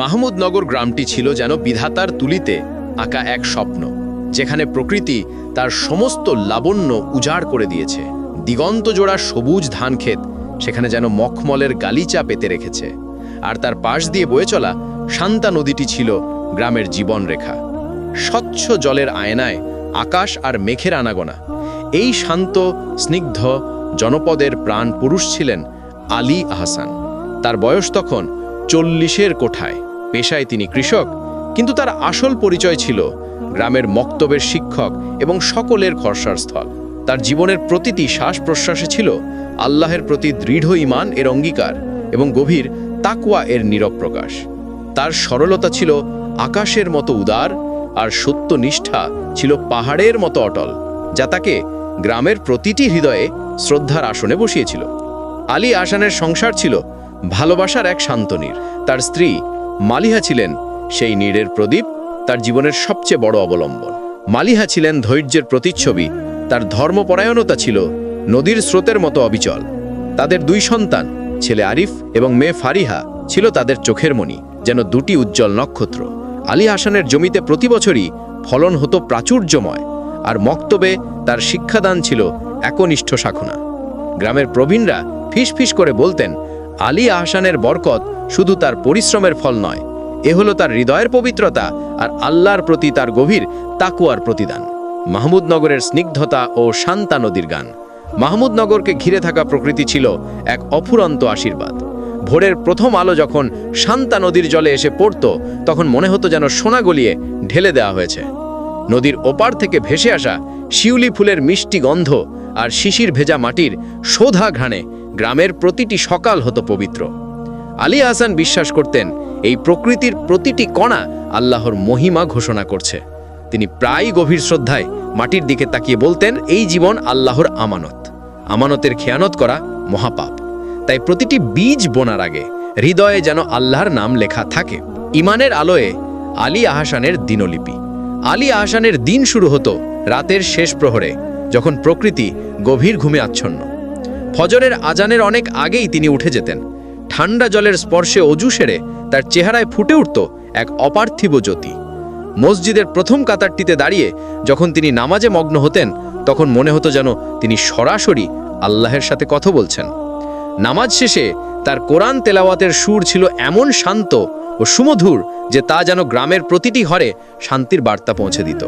মাহমুদনগর গ্রামটি ছিল যেন বিধাতার তুলিতে আঁকা এক স্বপ্ন, যেখানে প্রকৃতি তার সমস্ত লাবণ্য উজাড় করে দিয়েছে। দিগন্ত জোড়া সবুজ ধানক্ষেত সেখানে যেন মখমলের গালিচা পেতে রেখেছে। আর তার পাশ দিয়ে বয়ে চলা শান্তা নদীটি ছিল গ্রামের জীবনরেখা স্বচ্ছ জলের আয়নায় আকাশ আর মেঘের আনাগোনা। এই শান্ত, স্নিগ্ধ জনপদের প্রাণ পুরুষ ছিলেন আলী আহসান। তার বয়স তখন চল্লিশের কোঠায়। পেশায় তিনি কৃষক, কিন্তু তার আসল পরিচয় ছিল গ্রামের মক্তবের শিক্ষক এবং সকলের খরসার স্থল। তার জীবনের প্রতিটি শ্বাস প্রশ্বাসে ছিল আল্লাহের প্রতি দৃঢ় ইমান এর অঙ্গীকার এবং গভীর তাকুয়া এর নীরব প্রকাশ। তার সরলতা ছিল আকাশের মতো উদার আর সত্য নিষ্ঠা ছিল পাহাড়ের মতো অটল, যা তাকে গ্রামের প্রতিটি হৃদয়ে শ্রদ্ধার আসনে বসিয়েছিল। আলী আসানের সংসার ছিল ভালোবাসার এক শান্তনীর। তার স্ত্রী মালিহা ছিলেন সেই নীড়ের প্রদীপ, তার জীবনের সবচেয়ে বড় অবলম্বন। মালিহা ছিলেন ধৈর্যের প্রতিচ্ছবি, তার ধর্মপরায়ণতা ছিল নদীর স্রোতের মতো অবিচল। তাদের দুই সন্তান, ছেলে আরিফ এবং মেয়ে ফারিহা, ছিল তাদের চোখের মণি, যেন দুটি উজ্জ্বল নক্ষত্র। আলী হাসানের জমিতে প্রতি বছরই ফলন হতো প্রাচুর্যময়, আর মক্তবে তার শিক্ষাদান ছিল একনিষ্ঠ সাখনা গ্রামের প্রবীণরা ফিস ফিস করে বলতেন আলী আহসানের বরকত শুধু তার পরিশ্রমের ফল নয়, এ হলো তার হৃদয়ের পবিত্রতা আর আল্লাহর প্রতি তার গভীর তাকুয়ার প্রতিদান। মাহমুদনগরের স্নিগ্ধতা ও শান্তা নদীর গান। মাহমুদনগরকে ঘিরে থাকা প্রকৃতি ছিল এক অফুরন্ত আশীর্বাদ। ভোরের প্রথম আলো যখন শান্তা নদীর জলে এসে পড়ত, তখন মনে হতো যেন সোনা গলিয়ে ঢেলে দেওয়া হয়েছে। নদীর ওপার থেকে ভেসে আসা শিউলি ফুলের মিষ্টি গন্ধ আর শিশির ভেজা মাটির শোধা ঘ্রাণে গ্রামের প্রতিটি সকাল হতো পবিত্র। আলী হাসান বিশ্বাস করতেন, এই প্রকৃতির প্রতিটি কণা আল্লাহর মহিমা ঘোষণা করছে। তিনি প্রায় গভীর শ্রদ্ধায় মাটির দিকে তাকিয়ে বলতেন, এই জীবন আল্লাহর আমানত। আমানতের খেয়ানত করা মহাপাপ। তাই প্রতিটি বীজ বোনার আগে হৃদয়ে যেন আল্লাহর নাম লেখা থাকে। ইমানের আলোয়ে আলী আহসানের দিনলিপি। আলী আহসানের দিন শুরু হতো রাতের শেষ প্রহরে, যখন প্রকৃতি গভীর ঘুমে আচ্ছন্ন। ফজরের আজানের অনেক আগেই তিনি উঠে যেতেন। ঠান্ডা জলের স্পর্শে অজু সেরে তার চেহারায় ফুটে উঠত এক অপার্থিব জ্যোতি। মসজিদের প্রথম কাতারটিতে দাঁড়িয়ে যখন তিনি নামাজে মগ্ন হতেন, তখন মনে হতো যেন তিনি সরাসরি আল্লাহের সাথে কথা বলছেন। নামাজ শেষে তার কোরআন তেলাওয়াতের সুর ছিল এমন শান্ত ও সুমধুর যে তা যেন গ্রামের প্রতিটি ঘরে শান্তির বার্তা পৌঁছে দিত।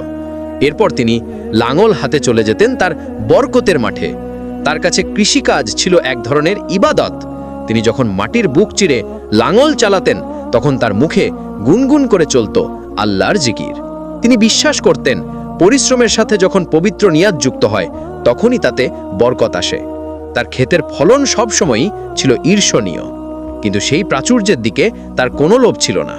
এরপর তিনি লাঙল হাতে চলে যেতেন তার বরকতের মাঠে। তার কাছে কৃষিকাজ ছিল এক ধরনের ইবাদত। তিনি যখন মাটির বুক চিরে লাঙল চালাতেন, তখন তার মুখে গুনগুন করে চলত আল্লাহর জিকির। তিনি বিশ্বাস করতেন, পরিশ্রমের সাথে যখন পবিত্র নিয়াদ যুক্ত হয়, তখনই তাতে বরকত আসে। তার ক্ষেতের ফলন সবসময়ই ছিল ঈর্ষণীয়। কিন্তু সেই প্রাচুর্যের দিকে তার কোনো লোভ ছিল না।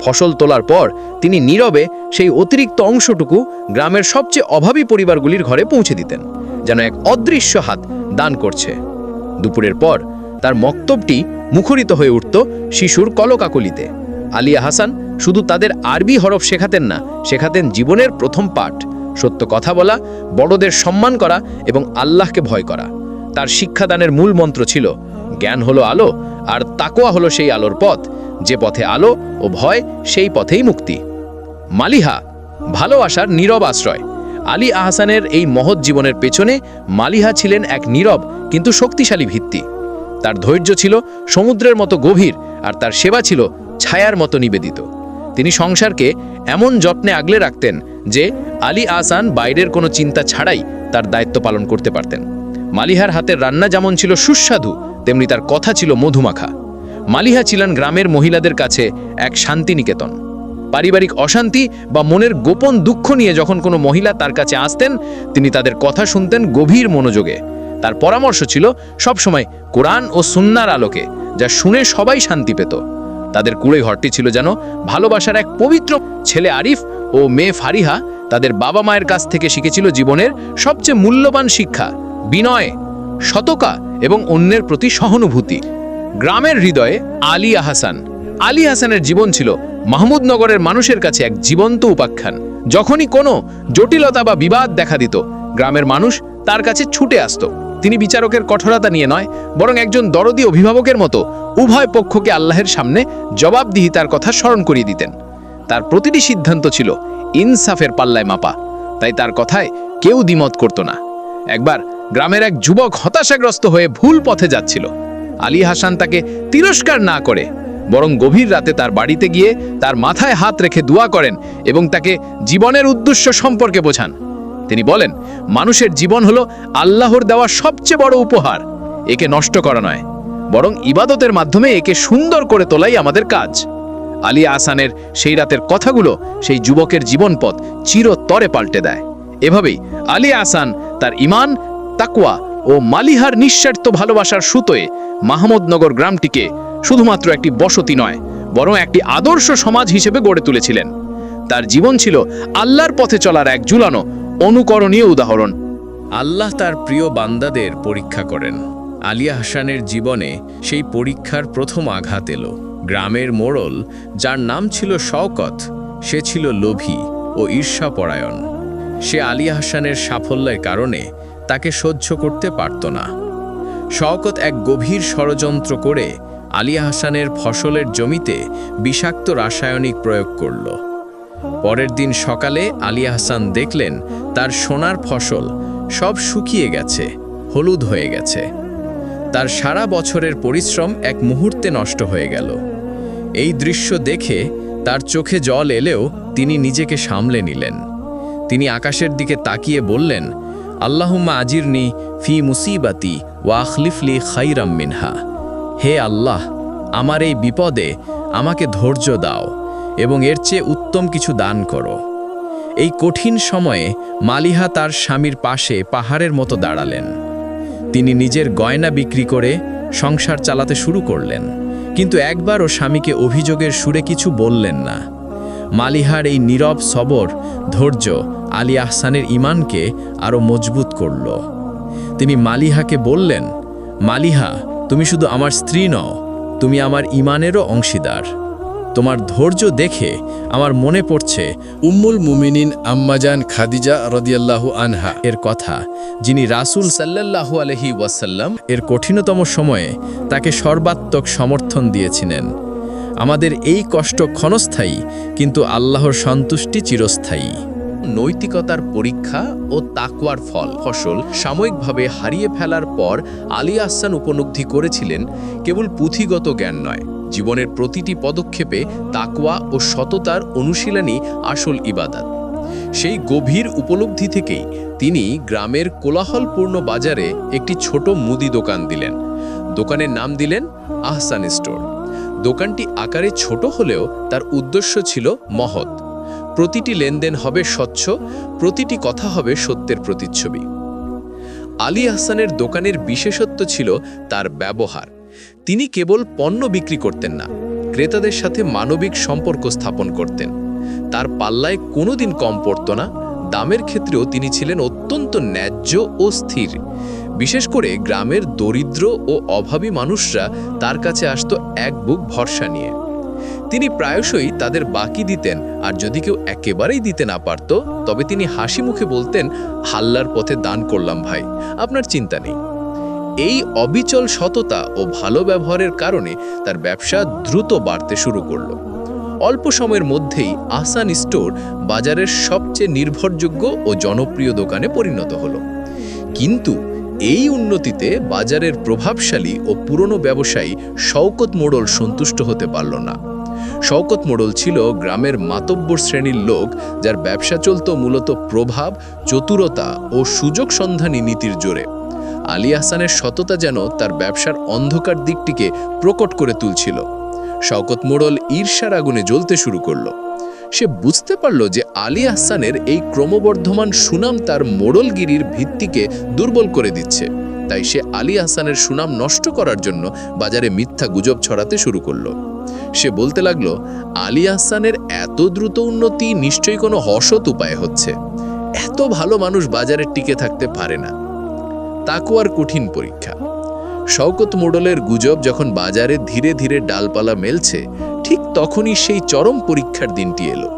ফসল তোলার পর তিনি নীরবে সেই অতিরিক্ত অংশটুকু গ্রামের সবচেয়ে অভাবী পরিবারগুলির ঘরে পৌঁছে দিতেন। যেন এক অদৃশ্য হাত দান করছে। দুপুরের পর তার মক্তবটি মুখরিত হয়ে উঠত শিশুর কলকাকলিতে। আলিয়া হাসান শুধু তাদের আরবি হরফ শেখাতেন না, শেখাতেন জীবনের প্রথম পাঠ, সত্য কথা বলা, বড়দের সম্মান করা এবং আল্লাহকে ভয় করা। তার শিক্ষাদানের মূল মন্ত্র ছিল, জ্ঞান হলো আলো, আর তাকোয়া হলো সেই আলোর পথ। যে পথে আলো ও ভয়, সেই পথেই মুক্তি। মালিহা ভালোবাসার নীরব আশ্রয়। আলী আহসানের এই মহৎ জীবনের পেছনে মালিহা ছিলেন এক নীরব, কিন্তু শক্তিশালী ভিত্তি। তার ধৈর্য ছিল সমুদ্রের মতো গভীর আর তার সেবা ছিল ছায়ার মতো নিবেদিত। তিনি সংসারকে এমন যত্নে আগলে রাখতেন যে আলী আহসান বাইরের কোনো চিন্তা ছাড়াই তার দায়িত্ব পালন করতে পারতেন। মালিহার হাতের রান্না যেমন ছিল সুস্বাদু, তেমনি তার কথা ছিল মধুমাখা। মালিহা ছিলেন গ্রামের মহিলাদের কাছে এক শান্তিনিকেতন। পারিবারিক অশান্তি বা মনের গোপন দুঃখ নিয়ে যখন কোনো মহিলা তার কাছে আসতেন, তিনি তাদের কথা শুনতেন গভীর মনোযোগে। তার পরামর্শ ছিল সবসময় কোরআন ও সুন্নার আলোকে, যা শুনে সবাই শান্তি পেত। তাদের কুড়ে ঘরটি ছিল যেন ভালোবাসার এক পবিত্র ছেলে আরিফ ও মেয়ে ফারিহা তাদের বাবা মায়ের কাছ থেকে শিখেছিল জীবনের সবচেয়ে মূল্যবান শিক্ষা, বিনয় শতকা এবং অন্যের প্রতি সহানুভূতি। গ্রামের হৃদয়ে আলী আহাসান। আলী হাসানের জীবন ছিল মাহমুদনগরের মানুষের কাছে এক জীবন্ত উপাখ্যান। যখনই কোনো জটিলতা বা বিবাদ দেখা দিত, গ্রামের মানুষ তার কাছে ছুটে আসত। তিনি বিচারকের কঠোরতা নিয়ে নয়, বরং একজন দরদি অভিভাবকের মতো উভয় পক্ষকে আল্লাহের সামনে জবাবদিহিতার কথা স্মরণ করিয়ে দিতেন। তার প্রতিটি সিদ্ধান্ত ছিল ইনসাফের পাল্লায় মাপা, তাই তার কথায় কেউ দ্বিমত করত না। একবার গ্রামের এক যুবক হতাশাগ্রস্ত হয়ে ভুল পথে যাচ্ছিল। আলী হাসান তাকে তিরস্কার না করে বরং গভীর রাতে তার বাড়িতে গিয়ে তার মাথায় হাত রেখে দোয়া করেন এবং তাকে জীবনের উদ্দেশ্য সম্পর্কে বোঝান। তিনি বলেন, মানুষের জীবন হলো আল্লাহর দেওয়া সবচেয়ে বড় উপহার। একে নষ্ট করা নয়, বরং ইবাদতের মাধ্যমে একে সুন্দর করে তোলাই আমাদের কাজ। আলী আসানের সেই রাতের কথাগুলো সেই যুবকের জীবনপথ চিরতরে পাল্টে দেয়। এভাবেই আলী আসান তার ইমান তাকওয়া ও মালিহার নিঃস্বার্থ ভালোবাসার সুতোয় মাহমুদনগর গ্রামটিকে শুধুমাত্র একটি বসতি নয়, বরং একটি আদর্শ সমাজ হিসেবে গড়ে তুলেছিলেন। তার জীবন ছিল আল্লাহর পথে চলার এক ঝুলানো, অনুকরণীয় উদাহরণ। আল্লাহ তার প্রিয় বান্দাদের পরীক্ষা করেন। আলিয়া হাসানের জীবনে সেই পরীক্ষার প্রথম আঘাত এলো। গ্রামের মোড়ল, যার নাম ছিল শওকত, সে ছিল লোভী ও ঈর্ষাপরায়ণ। সে আলিয়া হাসানের সাফল্যের কারণে তাকে সহ্য করতে পারত না। শওকত এক গভীর ষড়যন্ত্র করে আলিয়া হাসানের ফসলের জমিতে বিষাক্ত রাসায়নিক প্রয়োগ করল। পরের দিন সকালে আলিয়া হাসান দেখলেন তার সোনার ফসল সব শুকিয়ে গেছে, হলুদ হয়ে গেছে। তার সারা বছরের পরিশ্রম এক মুহূর্তে নষ্ট হয়ে গেল। এই দৃশ্য দেখে তার চোখে জল এলেও তিনি নিজেকে সামলে নিলেন। তিনি আকাশের দিকে তাকিয়ে বললেন, আল্লাহুম্মা আজিরনি ফি মুসিবাতি ওয়াখলিফলি খাইরাম মিনহা। হে আল্লাহ, আমার এই বিপদে আমাকে ধৈর্য দাও এবং এর চেয়ে উত্তম কিছু দান করো। এই কঠিন সময়ে মালিহা তার স্বামীর পাশে পাহাড়ের মতো দাঁড়ালেন। তিনি নিজের গয়না বিক্রি করে সংসার চালাতে শুরু করলেন, কিন্তু একবারও স্বামীকে অভিযোগের সুরে কিছু বললেন না। মালিহার এই নীরব সবর, ধৈর্য আলী আহসানের ইমানকে আরও মজবুত করল। তিনি মালিহাকে বললেন, মালিহা তুমি শুধু আমার স্ত্রী নও, তুমি আমার ইমানেরও অংশীদার। তোমার ধৈর্য দেখে আমার মনে পড়ছে উম্মুল মুমিনিন আম্মাজান খাদিজা রদিয়াল্লাহু আনহা। এর কথা, যিনি রাসূল সাল্লাল্লাহু আলহি ওয়াসাল্লাম এর কঠিনতম সময়ে তাকে সর্বাত্মক সমর্থন দিয়েছিলেন। আমাদের এই কষ্ট ক্ষণস্থায়ী, কিন্তু আল্লাহর সন্তুষ্টি চিরস্থায়ী। নৈতিকতার পরীক্ষা ও তাকওয়ার ফল। ফসল সাময়িকভাবে হারিয়ে ফেলার পর আলী আহসান উপলব্ধি করেছিলেন কেবল পুঁথিগত জ্ঞান নয়। জীবনের প্রতিটি পদক্ষেপে তাকওয়া ও সততার অনুশীলনই আসল ইবাদত। সেই গভীর উপলব্ধি থেকেই তিনি গ্রামের কোলাহলপূর্ণ বাজারে একটি ছোট মুদি দোকান দিলেন। দোকানের নাম দিলেন আহসান স্টোর। দোকানটি আকারে ছোট হলেও তার উদ্দেশ্য ছিল মহৎ। প্রতিটি লেনদেন হবে স্বচ্ছ, প্রতিটি কথা হবে সত্যের প্রতিচ্ছবি। আলী আহসানের দোকানের বিশেষত্ব ছিল তার ব্যবহার। তিনি কেবল পণ্য বিক্রি করতেন না, ক্রেতাদের সাথে মানবিক সম্পর্ক স্থাপন করতেন। তার পাল্লায় কোনোদিন কম পড়ত না, দামের ক্ষেত্রেও তিনি ছিলেন অত্যন্ত ন্যায্য ও স্থির। বিশেষ করে গ্রামের দরিদ্র ও অভাবী মানুষরা তার কাছে আসত এক বুক ভরসা নিয়ে। তিনি প্রায়শই তাদের বাকি দিতেন, আর যদি কেউ একেবারেই দিতে না পারত, তবে তিনি হাসি মুখে বলতেন, হাল্লার পথে দান করলাম ভাই, আপনার চিন্তা নেই। এই অবিচল সততা ও ভালো ব্যবহারের কারণে তার ব্যবসা দ্রুত বাড়তে শুরু করল। অল্প সময়ের মধ্যেই আসান স্টোর বাজারের সবচেয়ে নির্ভরযোগ্য ও জনপ্রিয় দোকানে পরিণত হলো। কিন্তু এই উন্নতিতে বাজারের প্রভাবশালী ও পুরনো ব্যবসায়ী শওকত মোড়ল সন্তুষ্ট হতে পারল না। শওকত মোড়ল ছিল গ্রামের মাতব্বর শ্রেণির লোক, যার ব্যবসা চলত মূলত প্রভাব, চতুরতা ও সুযোগ সন্ধানী নীতির জোরে। আলী আহসানের সততা যেন তার ব্যবসার অন্ধকার দিকটিকে প্রকট করে তুলছিল। শওকত মোড়ল ঈর্ষার আগুনে জ্বলতে শুরু করল। সে বুঝতে পারল যে আলী আহসানের এই ক্রমবর্ধমান সুনাম তার মোড়লগিরির ভিত্তিকে দুর্বল করে দিচ্ছে। তাই সে আলী আহসানের সুনাম নষ্ট করার জন্য বাজারে মিথ্যা গুজব ছড়াতে শুরু করল। সে বলতে লাগল, আলী আহসানের এত দ্রুত উন্নতি নিশ্চয়ই কোনো হসৎ উপায় হচ্ছে। এত ভালো মানুষ বাজারে টিকে থাকতে পারে না। তাকুয়ার কঠিন পরীক্ষা। শওকত মোডলের গুজব যখন বাজারে ধীরে ধীরে ডালপালা মেলছে, ঠিক তখনই সেই চরম পরীক্ষার দিনটি এলো।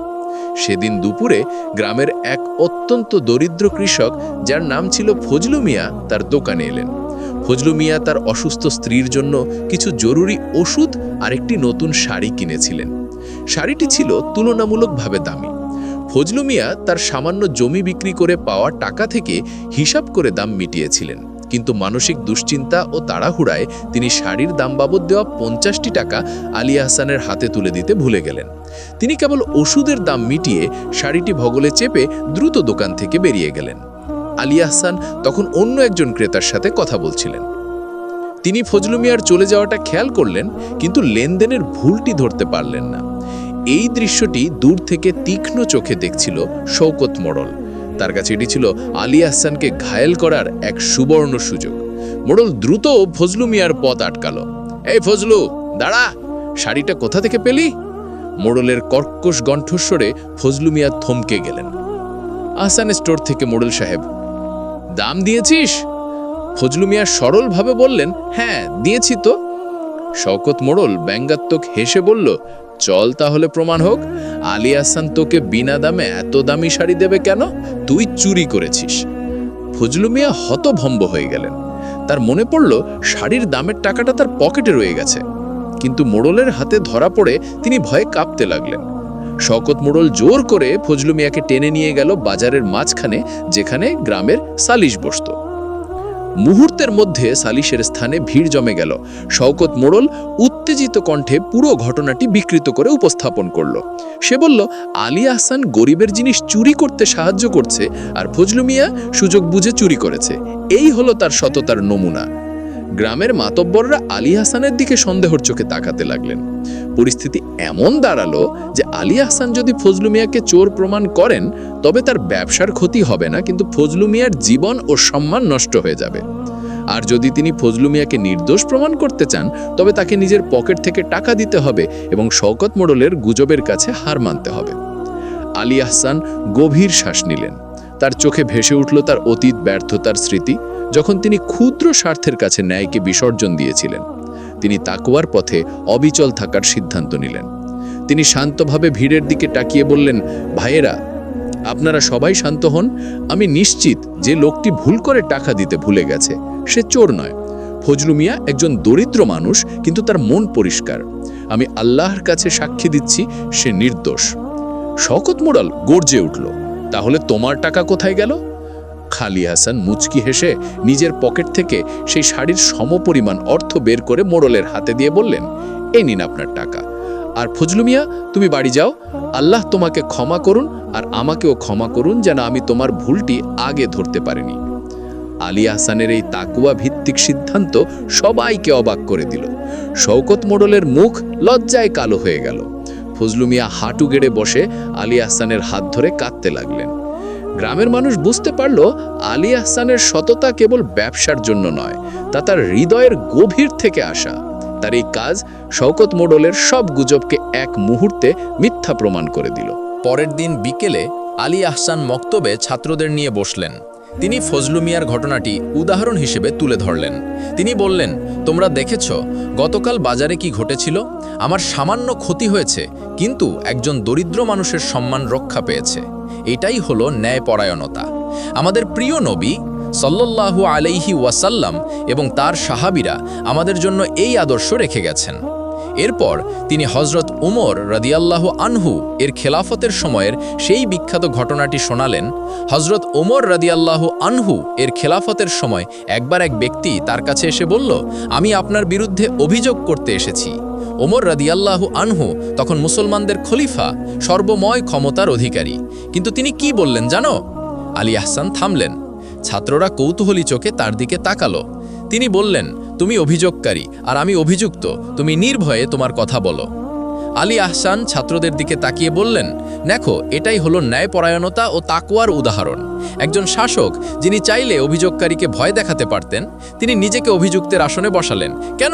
সেদিন দুপুরে গ্রামের এক অত্যন্ত দরিদ্র কৃষক, যার নাম ছিল ফজলু মিয়া, তার দোকানে এলেন। ফজলু মিয়া তার অসুস্থ স্ত্রীর জন্য কিছু জরুরি ওষুধ আর একটি নতুন শাড়ি কিনেছিলেন। শাড়িটি ছিল তুলনামূলকভাবে দামি। ফজলু মিয়া তার সামান্য জমি বিক্রি করে পাওয়া টাকা থেকে হিসাব করে দাম মিটিয়েছিলেন। কিন্তু মানসিক দুশ্চিন্তা ও তাড়াহুড়ায় তিনি শাড়ির দাম বাবদ দেওয়া পঞ্চাশটি টাকা আলী আহসানের হাতে তুলে দিতে ভুলে গেলেন। তিনি কেবল ওষুধের দাম মিটিয়ে শাড়িটি ভগলে চেপে দ্রুত দোকান থেকে বেরিয়ে গেলেন। আলী আহসান তখন অন্য একজন ক্রেতার সাথে কথা বলছিলেন। তিনি ফজলু মিয়ার চলে যাওয়াটা খেয়াল করলেন, কিন্তু লেনদেনের ভুলটি ধরতে পারলেন না। এই দৃশ্যটি দূর থেকে তীক্ষ্ণ চোখে দেখছিল শৌকত মোড়ল। তার কাছে এটি ছিল আলী আহসানকে ঘায়েল করার এক সুবর্ণ সুযোগ। মোড়ল দ্রুত ফজলু মিয়ার পথ আটকালো। এই ফজলু, দাঁড়া, শাড়িটা কোথা থেকে পেলি? মোড়লের কর্কশ কণ্ঠস্বরে ফজলু মিয়া থমকে গেলেন। আহসান স্টোর থেকে, মোড়ল সাহেব। দাম দিয়েছিস? ফজলু মিয়া সরলভাবে বললেন হ্যাঁ দিয়েছি তো। শওকত মোড়ল ব্যঙ্গাত্মক হেসে বলল, চল তাহলে প্রমাণ হোক, আলী আসান তোকে বিনা দামে এত দামি শাড়ি দেবে কেন? তুই চুরি করেছিস। ফজলু মিয়া হতভম্ব হয়ে গেলেন। তার মনে পড়ল, শাড়ির দামের টাকাটা তার পকেটে রয়ে গেছে। কিন্তু মোড়লের হাতে ধরা পড়ে তিনি ভয়ে কাঁপতে লাগলেন। শওকত মোড়ল জোর করে ফজলু মিয়াকে টেনে নিয়ে গেল বাজারের মাঝখানে, যেখানে গ্রামের সালিশ বসত। মুহূর্তের মধ্যে সালিশের স্থানে ভিড় জমে গেল। শওকত মোড়ল উত্তেজিত কণ্ঠে পুরো ঘটনাটি বিকৃত করে উপস্থাপন করল। সে বলল, আলী আহসান গরিবের জিনিস চুরি করতে সাহায্য করছে আর ফজলু মিয়া সুযোগ বুঝে চুরি করেছে। এই হলো তার সততার নমুনা। গ্রামের মাতব্বররা আলী হাসানের দিকে সন্দেহর চোখে তাকাতে লাগলেন। পরিস্থিতি এমন দাঁড়াল যে আলী আহসান যদি ফজলু মিয়াকে চোর প্রমাণ করেন, তবে তার ব্যবসার ক্ষতি হবে না, কিন্তু ফজলু মিয়ার জীবন ও সম্মান নষ্ট হয়ে যাবে। আর যদি তিনি ফজলু মিয়াকে নির্দোষ প্রমাণ করতে চান, তবে তাকে নিজের পকেট থেকে টাকা দিতে হবে এবং শওকত মোড়লের গুজবের কাছে হার মানতে হবে। আলী আহসান গভীর শ্বাস নিলেন। তার চোখে ভেসে উঠল তার অতীত ব্যর্থতার স্মৃতি, যখন তিনি ক্ষুদ্র স্বার্থের কাছে ন্যায়কে বিসর্জন দিয়েছিলেন। তিনি তাকুয়ার পথে অবিচল থাকার সিদ্ধান্ত নিলেন। তিনি শান্তভাবে ভিড়ের দিকে তাকিয়ে বললেন, ভাইয়েরা, আপনারা সবাই শান্ত হন। আমি নিশ্চিত যে লোকটি ভুল করে টাকা দিতে ভুলে গেছে। সে চোর নয়। ফজলু মিয়া একজন দরিদ্র মানুষ, কিন্তু তার মন পরিষ্কার। আমি আল্লাহর কাছে সাক্ষী দিচ্ছি, সে নির্দোষ। শকত মোড়াল গর্জে উঠল, তাহলে তোমার টাকা কোথায় গেল? খালি হাসান মুচকি হেসে নিজের পকেট থেকে সেই শাড়ির সমপরিমাণ অর্থ বের করে মোড়লের হাতে দিয়ে বললেন এই নিন আপনার টাকা। আর ফজলু মিয়া, তুমি বাড়ি যাও, আল্লাহ তোমাকে ক্ষমা করুন আর আমাকেও ক্ষমা করুন যেন আমি তোমার ভুলটি আগে ধরতে পারিনি। আলী আহসানের এই তাকুয়া ভিত্তিক সিদ্ধান্ত সবাইকে অবাক করে দিল। শওকত মোড়লের মুখ লজ্জায় কালো হয়ে গেল। ফজলু মিয়া হাঁটু গেড়ে বসে আলী আহসানের হাত ধরে কাঁদতে লাগলেন। গ্রামের মানুষ বুঝতে পারল আলী আহসানের সততা কেবল ব্যবসার জন্য নয়, তা তার হৃদয়ের গভীর থেকে আসা। তার এই কাজ শওকত মোড়লের সব গুজবকে এক মুহূর্তে মিথ্যা প্রমাণ করে দিল। পরের দিন বিকেলে আলী আহসান মক্তবে ছাত্রদের নিয়ে বসলেন। তিনি ফজলু মিয়ার ঘটনাটি উদাহরণ হিসেবে তুলে ধরলেন। তিনি বললেন, তোমরা দেখেছ, গতকাল বাজারে কি ঘটেছিল? আমার সামান্য ক্ষতি হয়েছে, কিন্তু একজন দরিদ্র মানুষের সম্মান রক্ষা পেয়েছে। এটাই হলো ন্যায়পরায়ণতা। আমাদের প্রিয় নবী সল্লাল্লাহু আলাইহি ওয়াসাল্লাম এবং তার সাহাবিরা আমাদের জন্য এই আদর্শ রেখে গেছেন। এরপর তিনি হজরত উমর রাদিয়াল্লাহ আনহু এর খেলাফতের সময়ের সেই বিখ্যাত ঘটনাটি শোনালেন। হজরত ওমর রাদিয়াল্লাহ আনহু এর খেলাফতের সময় একবার এক ব্যক্তি তার কাছে এসে বলল, আমি আপনার বিরুদ্ধে অভিযোগ করতে এসেছি। ওমর রাদিয়াল্লাহু আনহু তখন মুসলমানদের খলিফা, সর্বময় ক্ষমতার অধিকারী। কিন্তু তিনি কি বললেন জানো? আলী আহসান থামলেন। ছাত্ররা কৌতূহলী চোখে তার দিকে তাকালো। তিনি বললেন, তুমি অভিযোগকারী, আর আমি অভিযুক্ত। তুমি নির্ভয়ে তোমার কথা বলো। আলী আহসান ছাত্রদের দিকে তাকিয়ে বললেন, দেখো, এটাই হলো ন্যায়পরায়ণতা ও তাকুয়ার উদাহরণ। একজন শাসক, যিনি চাইলে অভিযোগকারীকে ভয় দেখাতে পারতেন, তিনি নিজেকে অভিযুক্তের আসনে বসালেন। কেন?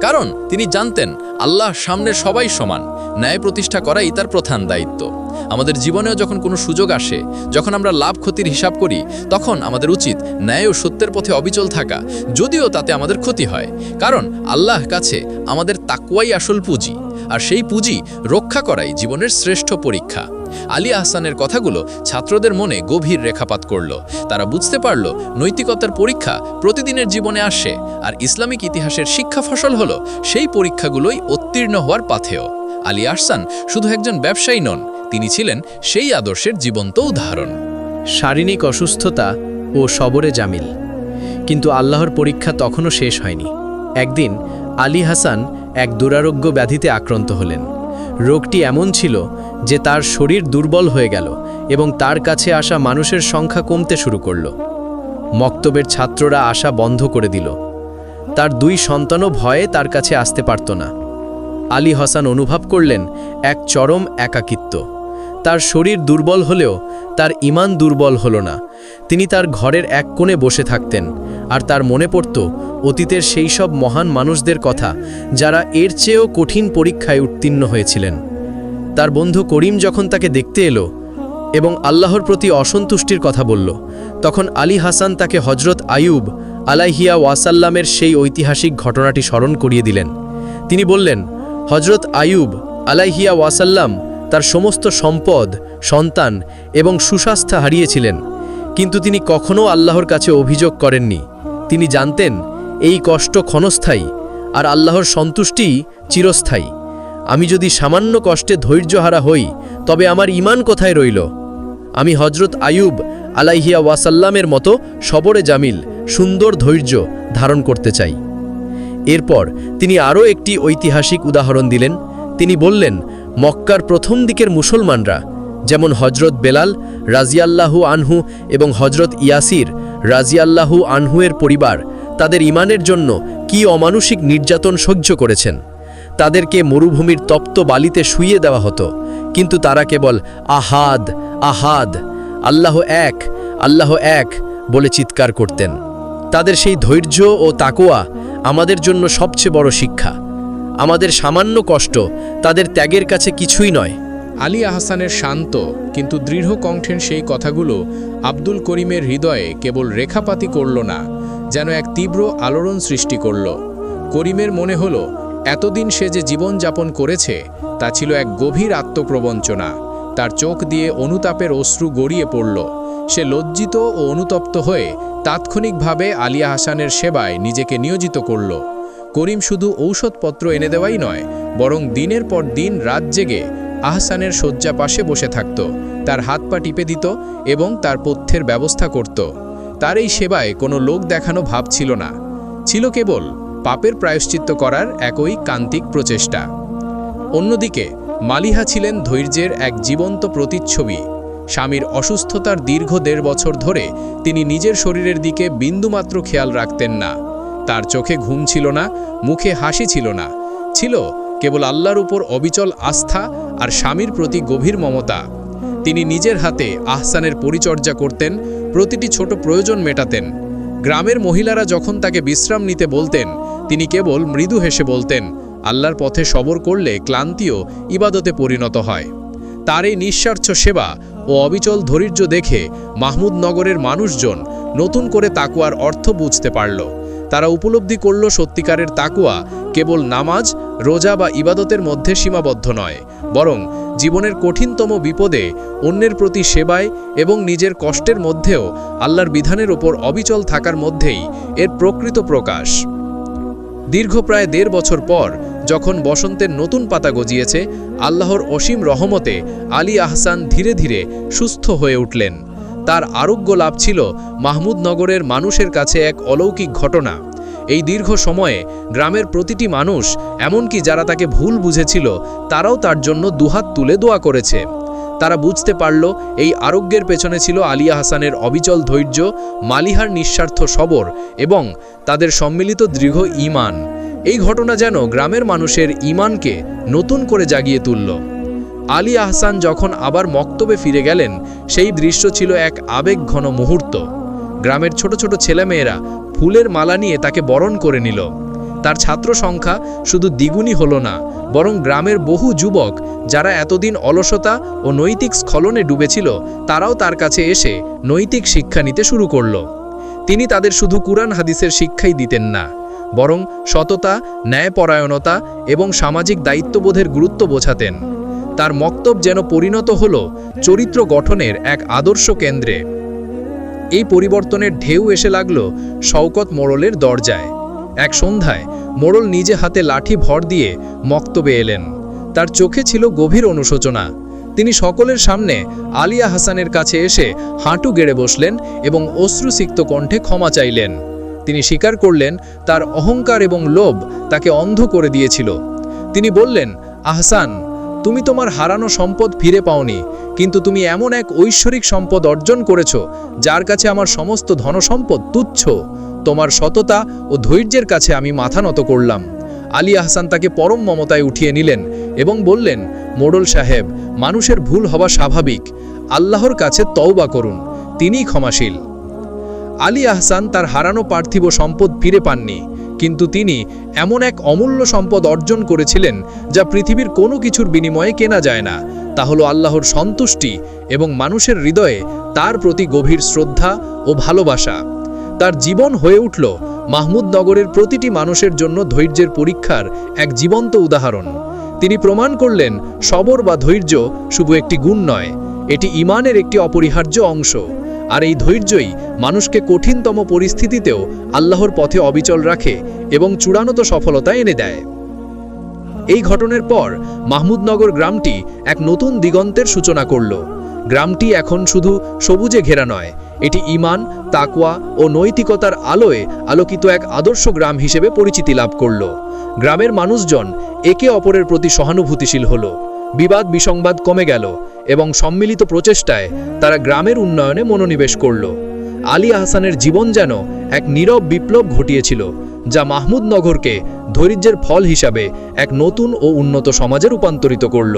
কারণ তিনি জানতেন, আল্লাহ সামনে সবাই সমান। ন্যায় প্রতিষ্ঠা করাই তার প্রধান দায়িত্ব। আমাদের জীবনেও যখন কোনো সুযোগ আসে, যখন আমরা লাভ ক্ষতির হিসাব করি, তখন আমাদের উচিত ন্যায় ও সত্যের পথে অবিচল থাকা, যদিও তাতে আমাদের ক্ষতি হয়। কারণ আল্লাহ কাছে আমাদের তাকুয়াই আসল পুঁজি, আর সেই পুঁজি রক্ষা করাই জীবনের শ্রেষ্ঠ পরীক্ষা। আলী আহসানের কথাগুলো ছাত্রদের মনে গভীর রেখাপাত করল। তারা বুঝতে পারল নৈতিকতার পরীক্ষা প্রতিদিনের জীবনে আসে, আর ইসলামিক ইতিহাসের শিক্ষা ফসল হলো সেই পরীক্ষাগুলোই উত্তীর্ণ হওয়ার পাথেয়। আলী আহসান শুধু একজন ব্যবসায়ী নন তিনি ছিলেন সেই আদর্শের জীবন্ত উদাহরণ। শারীরিক অসুস্থতা ও সবরে জামিল। কিন্তু আল্লাহর পরীক্ষা তখনও শেষ হয়নি। একদিন আলী হাসান এক দুরারোগ্য ব্যাধিতে আক্রান্ত হলেন। রোগটি এমন ছিল যে তার শরীর দুর্বল হয়ে গেল এবং তার কাছে আসা মানুষের সংখ্যা কমতে শুরু করল। মক্তবের ছাত্ররা আসা বন্ধ করে দিল। তার দুই সন্তানও ভয়ে তার কাছে আসতে পারত না। আলী হাসান অনুভব করলেন এক চরম একাকিত্ব। তার শরীর দুর্বল হলেও তার ইমান দুর্বল হল না। তিনি তার ঘরের এক কোণে বসে থাকতেন, আর তার মনে পড়ত অতীতের সেই সব মহান মানুষদের কথা যারা এর চেয়েও কঠিন পরীক্ষায় উত্তীর্ণ হয়েছিলেন। তার বন্ধু করিম যখন তাকে দেখতে এলো এবং আল্লাহর প্রতি অসন্তুষ্টির কথা বলল, তখন আলী হাসান তাকে হজরত আয়ুব আলাইহিয়া ওয়াসাল্লামের সেই ঐতিহাসিক ঘটনাটি স্মরণ করিয়ে দিলেন। তিনি বললেন হজরত আয়ুব আলাইহিয়া ওয়াসাল্লাম তার সমস্ত সম্পদ, সন্তান এবং সুস্বাস্থ্য হারিয়েছিলেন। কিন্তু তিনি কখনও আল্লাহর কাছে অভিযোগ করেননি। তিনি জানতেন, এই কষ্ট ক্ষণস্থায়ী আর আল্লাহর সন্তুষ্টিই চিরস্থায়ী। আমি যদি সামান্য কষ্টে ধৈর্যহারা হই, তবে আমার ইমান কোথায় রইল? আমি হজরত আয়ুব আলাইহিয়া ওয়াসাল্লামের মতো সবরে জামিল, সুন্দর ধৈর্য ধারণ করতে চাই। এরপর তিনি আরও একটি ঐতিহাসিক উদাহরণ দিলেন। তিনি বললেন মক্কার প্রথম দিকের মুসলমানরা, যেমন হজরত বেলাল রাজিয়াল্লাহু আনহু এবং হজরত ইয়াসির রাজিয়াল্লাহু আনহুয়ের পরিবার, তাদের ইমানের জন্য কি অমানুষিক নির্যাতন সহ্য করেছেন? তাদেরকে মরুভূমির তপ্ত বালিতে শুইয়ে দেওয়া হতো, কিন্তু তারা কেবল আহাদ আহাদ, আল্লাহ এক আল্লাহ এক বলে চিৎকার করতেন। তাদের সেই ধৈর্য ও তাকোয়া আমাদের জন্য সবচেয়ে বড় শিক্ষা। আমাদের সামান্য কষ্ট তাদের ত্যাগের কাছে কিছুই নয়। আলী আহসানের শান্ত কিন্তু দৃঢ় কণ্ঠের সেই কথাগুলো আব্দুল করিমের হৃদয়ে কেবল রেখাপাতি করল না, যেন এক তীব্র আলোড়ন সৃষ্টি করল। করিমের মনে হলো, এতদিন সে যে জীবন যাপন করেছে, তা ছিল এক গভীর আত্মপ্রবঞ্চনা। তার চোখ দিয়ে অনুতাপের অশ্রু গড়িয়ে পড়ল। সে লজ্জিত ও অনুতপ্ত হয়ে তাৎক্ষণিকভাবে আলিয়া হাসানের সেবায় নিজেকে নিয়োজিত করল। করিম শুধু ঔষধপত্র এনে দেওয়াই নয়, বরং দিনের পর দিন রাত জেগে আহসানের শয্যা পাশে বসে থাকত, তার হাত পা টিপে দিত এবং তার পথ্যের ব্যবস্থা করত। তার এই সেবায় কোনো লোক দেখানো ভাব ছিল না। ছিল কেবল পাপের প্রায়শ্চিত্ত করার একই কান্তিক প্রচেষ্টা। অন্যদিকে, মালিহা ছিলেন ধৈর্যের এক জীবন্ত প্রতিচ্ছবি। স্বামীর অসুস্থতার দীর্ঘ দেড় বছর ধরে তিনি নিজের শরীরের দিকে বিন্দুমাত্র খেয়াল রাখতেন না। তার চোখে ঘুম ছিল না, মুখে হাসি ছিল না। ছিল কেবল আল্লাহর উপর অবিচল আস্থা আর স্বামীর প্রতি গভীর মমতা। তিনি নিজের হাতে আহসানের পরিচর্যা করতেন, প্রতিটি ছোট প্রয়োজন মেটাতেন। গ্রামের মহিলারা যখন তাকে বিশ্রাম নিতে বলতেন, তিনি কেবল মৃদু হেসে বলতেন, আল্লাহর পথে সবর করলে ক্লান্তিও ইবাদতে পরিণত হয়। তার এই নিঃস্বার্থ সেবা ও অবিচল ধৈর্য দেখে মাহমুদনগরের মানুষজন নতুন করে তাকুয়ার অর্থ বুঝতে পারল। তারা উপলব্ধি করল সত্যিকারের তাকুয়া কেবল নামাজ, রোজা বা ইবাদতের মধ্যে সীমাবদ্ধ নয়, বরং জীবনের কঠিনতম বিপদে অন্যের প্রতি সেবায় এবং নিজের কষ্টের মধ্যেও আল্লাহর বিধানের ওপর অবিচল থাকার মধ্যেই এর প্রকৃত প্রকাশ। দীর্ঘ প্রায় দেড় বছর পর যখন বসন্তের নতুন পাতা গজিয়েছে, আল্লাহর অসীম রহমতে আলী আহসান ধীরে ধীরে সুস্থ হয়ে উঠলেন। তার আরোগ্য লাভ ছিল মাহমুদনগরের মানুষের কাছে এক অলৌকিক ঘটনা। এই দীর্ঘ সময়ে গ্রামের প্রতিটি মানুষ, এমনকি যারা তাকে ভুল বুঝেছিল, তারাও তার জন্য দুহাত তুলে দোয়া করেছে। তারা বুঝতে পারল, এই আরোগ্যের পেছনে ছিল আলিয়া হাসানের অবিচল ধৈর্য, মালিহার নিঃস্বার্থ সবর এবং তাদের সম্মিলিত দৃঢ় ঈমান। এই ঘটনা যেন গ্রামের মানুষের ঈমানকে নতুন করে জাগিয়ে তুলল। আলী আহসান যখন আবার মক্তবে ফিরে গেলেন, সেই দৃশ্য ছিল এক আবেগঘন মুহূর্ত। গ্রামের ছোট ছোট ছেলেমেয়েরা ফুলের মালা নিয়ে তাকে বরণ করে নিল। তার ছাত্র সংখ্যা শুধু দ্বিগুণই হলো না, বরং গ্রামের বহু যুবক যারা এতদিন অলসতা ও নৈতিক স্খলনে ডুবেছিল, তারাও তার কাছে এসে নৈতিক শিক্ষা নিতে শুরু করল। তিনি তাদের শুধু কুরআন হাদিসের শিক্ষাই দিতেন না, বরং সততা, ন্যায়পরায়ণতা এবং সামাজিক দায়িত্ববোধের গুরুত্ব বোঝাতেন। তার মক্তব যেন পরিণত হল চরিত্র গঠনের এক আদর্শ কেন্দ্রে। এই পরিবর্তনের ঢেউ এসে লাগল শওকত মোড়লের দরজায়। এক সন্ধ্যায় মোড়ল নিজে হাতে লাঠি ভর দিয়ে মক্তবে এলেন। তার চোখে ছিল গভীর অনুশোচনা। তিনি সকলের সামনে আলিয়া হাসানের কাছে এসে হাঁটু গেড়ে বসলেন এবং অশ্রুসিক্ত কণ্ঠে ক্ষমা চাইলেন। তিনি স্বীকার করলেন তার অহংকার এবং লোভ তাকে অন্ধ করে দিয়েছিল। তিনি বললেন, আহসান তুমি তোমার হারানো সম্পদ ফিরে পাওনি, কিন্তু তুমি এমন এক ঐশ্বরিক সম্পদ অর্জন করেছ, যার কাছে আমার সমস্ত ধনসম্পদ তুচ্ছ। তোমার সততা ও ধৈর্যের কাছে আমি মাথা নত করলাম। আলী আহসান তাকে পরম মমতায় উঠিয়ে নিলেন এবং বললেন, মোড়ল সাহেব, মানুষের ভুল হওয়া স্বাভাবিক। আল্লাহর কাছে তওবা করুন তিনি ক্ষমাশীল। আলী আহসান তার হারানো পার্থিব সম্পদ ফিরে পাননি কিন্তু তিনি এমন এক অমূল্য সম্পদ অর্জন করেছিলেন যা পৃথিবীর কোনো কিছুর বিনিময়ে কেনা যায় না। তা হলো আল্লাহর সন্তুষ্টি এবং মানুষের হৃদয়ে তার প্রতি গভীর শ্রদ্ধা ও ভালোবাসা। তার জীবন হয়ে উঠল মাহমুদনগরের প্রতিটি মানুষের জন্য ধৈর্যের পরীক্ষার এক জীবন্ত উদাহরণ। তিনি প্রমাণ করলেন, সবর বা ধৈর্য শুধু একটি গুণ নয়, এটি ইমানের একটি অপরিহার্য অংশ। আর এই ধৈর্যই মানুষকে কঠিনতম পরিস্থিতিতেও আল্লাহর পথে অবিচল রাখে এবং চূড়ান্ত সফলতা এনে দেয়। এই ঘটনার পর মাহমুদনগর গ্রামটি এক নতুন দিগন্তের সূচনা করল। গ্রামটি এখন শুধু সবুজে ঘেরা নয়, এটি ইমান তাকওয়া ও নৈতিকতার আলোয় আলোকিত এক আদর্শ গ্রাম হিসেবে পরিচিতি লাভ করল। গ্রামের মানুষজন একে অপরের প্রতি সহানুভূতিশীল হল। বিবাদ বিসংবাদ কমে গেল এবং সম্মিলিত প্রচেষ্টায় তারা গ্রামের উন্নয়নে মনোনিবেশ করল। আলী আহসানের জীবন যেন এক নীরব বিপ্লব ঘটিয়েছিল, যা মাহমুদনগরকে ধৈর্যের ফল হিসাবে এক নতুন ও উন্নত সমাজে রূপান্তরিত করল।